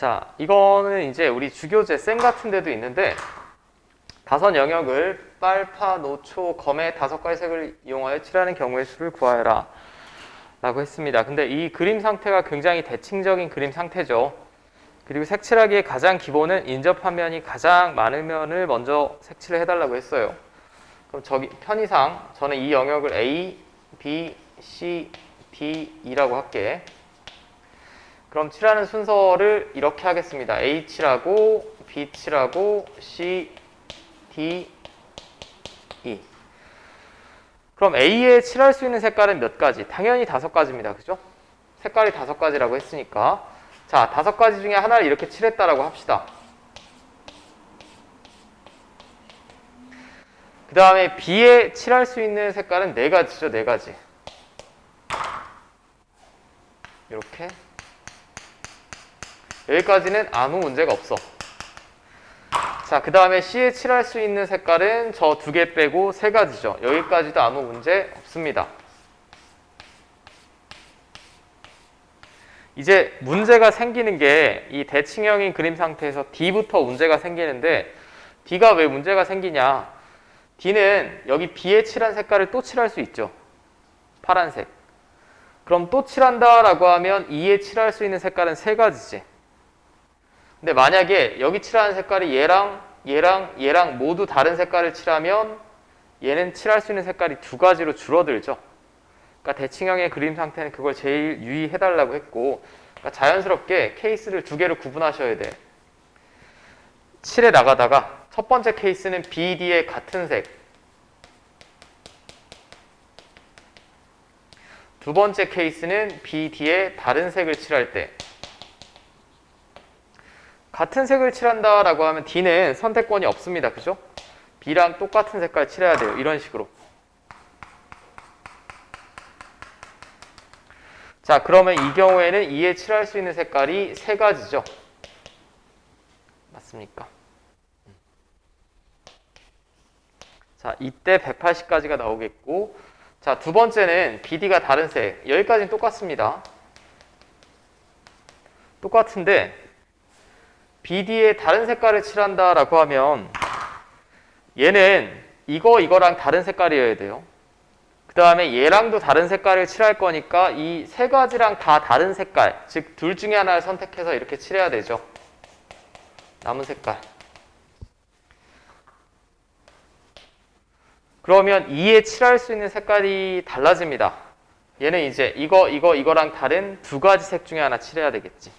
자, 이거는 이제 우리 주교제 쌤 같은 데도 있는데 다선 영역을 빨파, 노초, 검의 다섯 가지 색을 이용하여 칠하는 경우의 수를 구하여라 라고 했습니다. 근데 이 그림 상태가 굉장히 대칭적인 그림 상태죠. 그리고 색칠하기의 가장 기본은 인접한 면이 가장 많은 면을 먼저 색칠을 해달라고 했어요. 그럼 저기 편의상 저는 이 영역을 A, B, C, D, E라고 할게. 그럼 칠하는 순서를 이렇게 하겠습니다. 칠하고 B 칠하고 C, D, E. 그럼 A에 칠할 수 있는 색깔은 몇 가지? 당연히 다섯 가지입니다. 그죠? 색깔이 다섯 가지라고 했으니까. 자, 다섯 가지 중에 하나를 이렇게 칠했다라고 합시다. 그 다음에 B에 칠할 수 있는 색깔은 네 가지죠. 네 가지. 이렇게. 여기까지는 아무 문제가 없어. 자, 그 다음에 C에 칠할 수 있는 색깔은 저 두 개 빼고 세 가지죠. 여기까지도 아무 문제 없습니다. 이제 문제가 생기는 게 이 대칭형인 그림 상태에서 D부터 문제가 생기는데 D가 왜 문제가 생기냐? D는 여기 B에 칠한 색깔을 또 칠할 수 있죠. 파란색. 그럼 또 칠한다라고 하면 E에 칠할 수 있는 색깔은 세 가지지. 근데 만약에 여기 칠하는 색깔이 얘랑 얘랑 얘랑 모두 다른 색깔을 칠하면 얘는 칠할 수 있는 색깔이 두 가지로 줄어들죠. 그러니까 대칭형의 그림 상태는 그걸 제일 유의해달라고 했고 그러니까 자연스럽게 케이스를 두 개로 구분하셔야 돼. 칠해 나가다가 첫 번째 케이스는 BD의 같은 색 두 번째 케이스는 BD의 다른 색을 칠할 때 같은 색을 칠한다라고 하면 D는 선택권이 없습니다. 그죠? B랑 똑같은 색깔 칠해야 돼요. 이런 식으로. 자, 그러면 이 경우에는 E에 칠할 수 있는 색깔이 세 가지죠. 맞습니까? 자, 이때 180까지가 나오겠고, 자, 두 번째는 BD가 다른 색. 여기까지는 똑같습니다. 똑같은데, BD에 다른 색깔을 칠한다라고 하면, 얘는 이거, 이거랑 다른 색깔이어야 돼요. 그 다음에 얘랑도 다른 색깔을 칠할 거니까 이 세 가지랑 다 다른 색깔, 즉 둘 중에 하나를 선택해서 이렇게 칠해야 되죠. 남은 색깔. 그러면 2에 칠할 수 있는 색깔이 달라집니다. 얘는 이제 이거, 이거, 이거랑 다른 두 가지 색 중에 하나 칠해야 되겠지.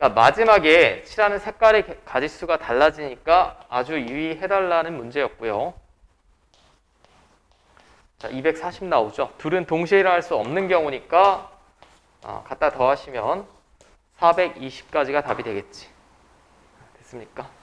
그러니까 마지막에 칠하는 색깔의 가지수가 달라지니까 아주 유의해달라는 문제였고요. 자, 240 나오죠. 둘은 동시에 일어날 수 없는 경우니까 아, 갖다 더하시면 420까지가 답이 되겠지. 됐습니까?